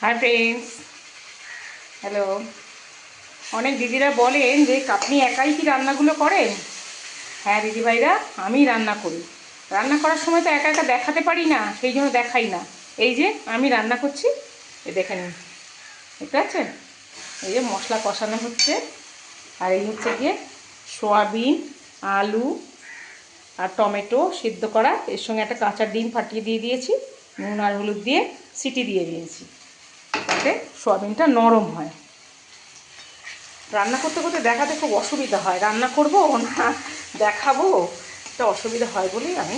Hi friends hello অনেক দিদিরা বলেন যে, আপনি একাই কি রান্নাগুলো করেন? হ্যাঁ দিদিভাইরা, আমি রান্না করি। রান্না করার সময় তো একা একা দেখাতে পারি না, সেই জন্য দেখাই না। এই যে, আমি রান্না করছি। এ দেখে নিন। দেখতে পাচ্ছেন? এই যে, মশলা কষানো হচ্ছে। আর এই হচ্ছে গিয়ে সোয়াবিন, আলু আর টমেটো সিদ্ধ করা। এর সঙ্গে একটা কাঁচা ডিম ফাটিয়ে দিয়ে দিয়েছি। নুন আর হলুদ দিয়ে সিটি দিয়ে দিয়েছি। যাতে সোয়াবিনটা নরম হয়। রান্না করতে করতে দেখাতে খুব অসুবিধা হয়। রান্না করব না, দেখাবো? এটা অসুবিধা হয় বলেই আমি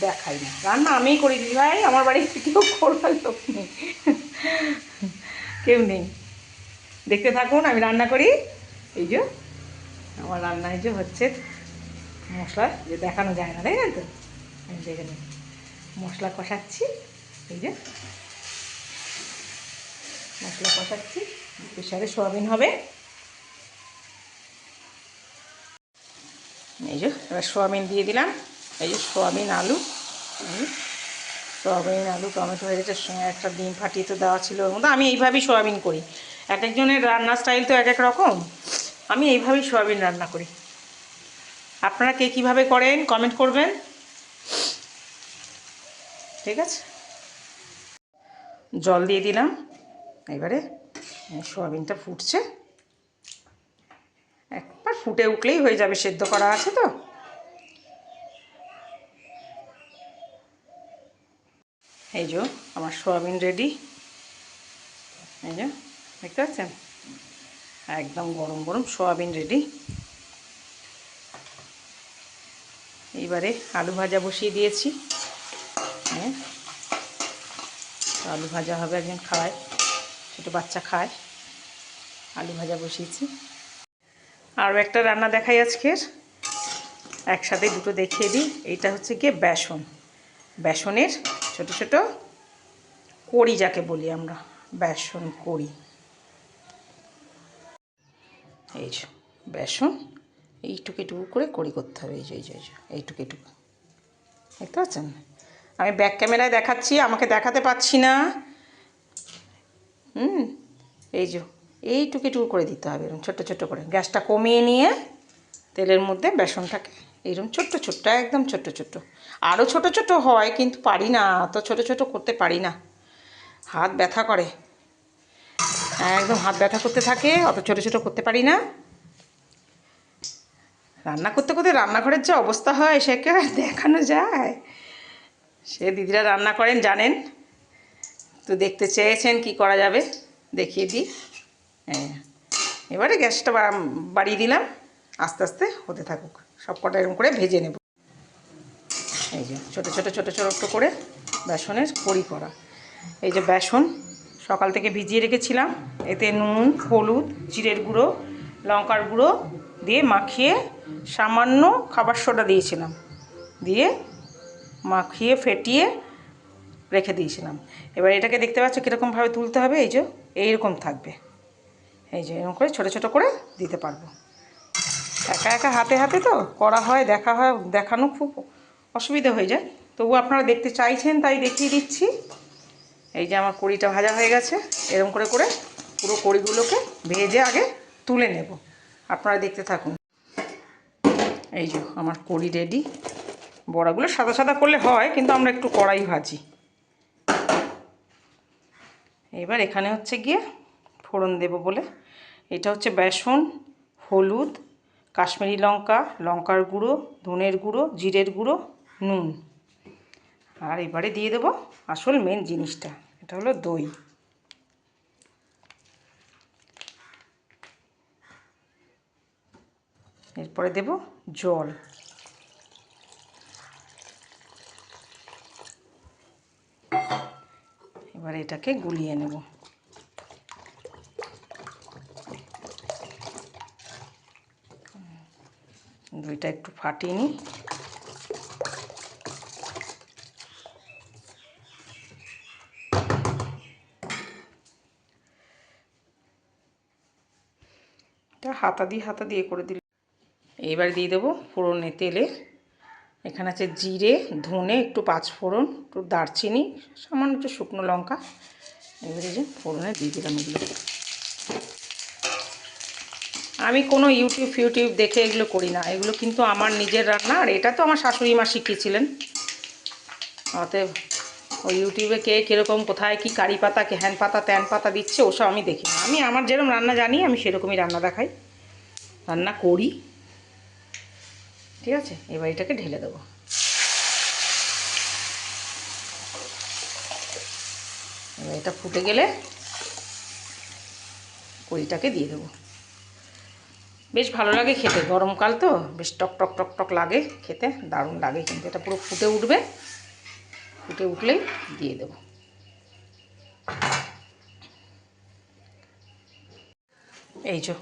দেখাই না। রান্না আমিই করি ভাই, আমার বাড়িতে কেউ করবার লোক নেই। কেউ নেই। দেখতে থাকুন, আমি রান্না করি। এই যে, আমার রান্না এই যে হচ্ছে মশলা যে দেখানো যায় না, তাই না তো? আমি দেখে নিন মশলা কষাচ্ছি, এই যে। মশলা কষাচ্ছি প্রেশারে সোয়াবিন হবে। এই যে, এবার সোয়াবিন দিয়ে দিলাম। এই যে সোয়াবিন আলু সোয়াবিন আলু, টমেটো হয়ে গেছে সঙ্গে একটা ডিম ফাটিয়ে তো দেওয়া ছিল ওর মধ্যে। আমি এইভাবেই সোয়াবিন করি। এক একজনের রান্নার স্টাইল তো এক এক রকম। আমি এইভাবেই সোয়াবিন রান্না করি। আপনারা কে কীভাবে করেন কমেন্ট করবেন। ঠিক আছে? জল দিয়ে দিলাম। এবারে সোয়াবিনটা ফুটছে। একবার ফুটে উঠলেই হয়ে যাবে, সেদ্ধ করা আছে তো। এই যে, আমার সোয়াবিন রেডি। এই যে, দেখতে পাচ্ছেন? একদম গরম গরম সোয়াবিন রেডি। এইবারে আলু ভাজা বসিয়ে দিয়েছি। হ্যাঁ আলু ভাজা হবে একজন খাওয়ায়। ছোটো বাচ্চা খায়। আলু ভাজা বসিয়েছি। আরও একটা রান্না দেখাই আজকের। একসাথে দুটো দেখিয়ে দিই। এইটা হচ্ছে গিয়ে বেসন। বেসনের ছোট ছোট কড়ি যাকে বলি আমরা। বেসন কড়ি। এই যে বেসন, এইটুকু এইটুকু করে কড়ি করতে হবে। এই যে এই যে এই যে, এইটুকু এইটুকু দেখতে পাচ্ছেন? আমি ব্যাক ক্যামেরায় দেখাচ্ছি, আমাকে দেখাতে পাচ্ছি না। হুম, এই যে, এইটুকু এইটুকু করে দিতে হবে এরকম ছোট্টো ছোট্টো করে। গ্যাসটা কমিয়ে নিয়ে তেলের মধ্যে বেসনটাকে এইরকম ছোট্ট ছোট্ট, একদম ছোট্ট ছোট্ট। আরও ছোট ছোট হয়, কিন্তু পারি না, অত ছোট ছোট করতে পারি না। হাত ব্যথা করে। একদম হাত ব্যথা করতে থাকে, অত ছোট ছোট করতে পারি না। রান্না করতে করতে রান্নাঘরের যে অবস্থা হয়, সেকে দেখানো যায়। সে দিদিরা রান্না করেন, জানেন? তো দেখতে চেয়েছেন, কি করা যাবে? দেখিয়ে দিই। হ্যাঁ। এবারে গ্যাসটা বাড়িয়ে দিলাম। আস্তে আস্তে হতে থাকুক। সব কটা এরকম করে ভেজে নেব। এই যে, ছোটো ছোটো ছোটো ছোটো করে বেসনের কড়ি করা। এই যে বেসন, সকাল থেকে ভিজিয়ে রেখেছিলাম। এতে নুন, হলুদ, জিরের গুঁড়ো, লঙ্কার গুঁড়ো দিয়ে মাখিয়ে সামান্য খাবার সোডা দিয়েছিলাম। দিয়ে মাখিয়ে, ফেটিয়ে রেখে দিয়েছিলাম। এবার এটাকে দেখতে পাচ্ছ কীরকমভাবে তুলতে হবে, এই যে, এইরকম থাকবে। এই যে, এরকম করে ছোটো ছোটো করে দিতে পারব। একা একা হাতে হাতে তো করা হয়, দেখা হয়, দেখানো খুব অসুবিধা হয়ে যায়। তবু আপনারা দেখতে চাইছেন, তাই দেখিয়ে দিচ্ছি। এই যে, আমার কড়িটা ভাজা হয়ে গেছে। এরকম করে করে পুরো কড়িগুলোকে ভেজে আগে তুলে নেব। আপনারা দেখতে থাকুন। এই যে, আমার কড়ি রেডি। বড়াগুলো সাদা সাদা করলে হয়, কিন্তু আমরা একটু কড়াই ভাজি। এবার এখানে হচ্ছে গিয়ে ফোড়ন দেব বলে। এটা হচ্ছে বেসন, হলুদ, কাশ্মীরি লঙ্কা, লঙ্কার গুঁড়ো, ধনের গুঁড়ো, জিরের গুঁড়ো, নুন। আর এবারে দিয়ে দেবো আসল মেন জিনিসটা, এটা হলো দই। এরপরে দেব জল। এবার এটাকে গুলিয়ে নেব। দইটা একটু ফাটিয়ে নিই। এটা হাতা দিয়ে হাতা দিয়ে করে দিল এইবার দিয়ে দেবো ফোড়নে তেলে এখানে আছে জিরে, ধনে, একটু পাঁচ ফোড়ন একটু দারচিনি, সামান্য একটু শুকনো লঙ্কা। এবারে যে ফোড়নে দিয়ে দিলাম এগুলো। আমি কোনো ইউটিউব ফিউটিউব দেখে এগুলো করি না। এগুলো কিন্তু আমার নিজের রান্না, আর এটা তো আমার শাশুড়ি মা শিখিয়েছিলেন। অতএব ওই ইউটিউবে কে কীরকম, কোথায় কি কারি পাতা, কে হ্যান পাতা, ত্যান পাতা দিচ্ছে, ওসব আমি দেখি না। আমি আমার যেরকম রান্না জানি, আমি সেরকমই রান্না দেখাই। রান্না করি। ঠিক আছে? এবার এটাকে ঢেলে দেবো। এবার এটা ফুটে গেলে কড়িটাকে দিয়ে দেবো। বেশ ভালো লাগে খেতে। গরমকাল তো, বেশ টক টক টক টক লাগে খেতে। দারুণ লাগে কিন্তু। এটা পুরো ফুটে উঠবে। ফুটে উঠলেই দিয়ে দেবো। এই যে,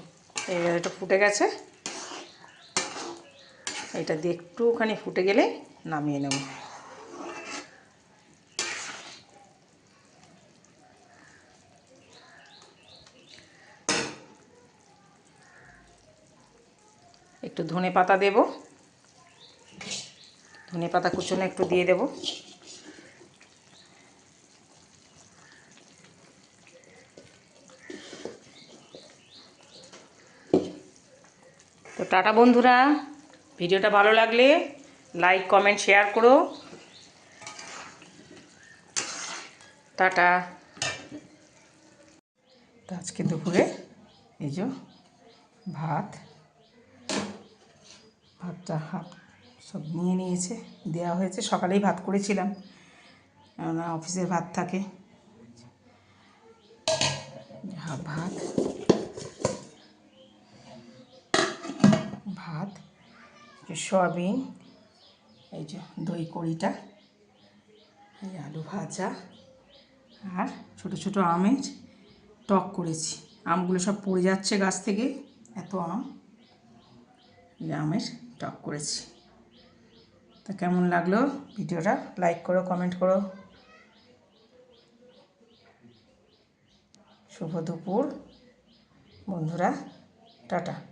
এইবার এটা ফুটে গেছে। এটা দিয়ে একটুখানি ফুটে গেলে নামিয়ে নেব। একটু ধনে পাতা দেব। ধনে পাতা কুচনো একটু দিয়ে দেব। তো টাটা বন্ধুরা। ভিডিওটা ভালো লাগলে লাইক, কমেন্ট, শেয়ার করো। টাটা। তো আজকে দুপুরে এই যে ভাত, ভাতটা হাফ সব নিয়ে নিয়েছে দেওয়া হয়েছে। সকালেই ভাত করেছিলাম। কেননা অফিসের ভাত থাকে। ভাত ভাত যে সয়াবিন, এই যে দই কড়িটা, এই আলু ভাজা, আর ছোট ছোট আমের টক করেছি। আমগুলো সব পড়ে যাচ্ছে গাছ থেকে, এত আম। এই আমের টক করেছি। তা কেমন লাগল ভিডিওটা? লাইক করো কমেন্ট করো। শুভ দুপুর। বন্ধুরা, টাটা।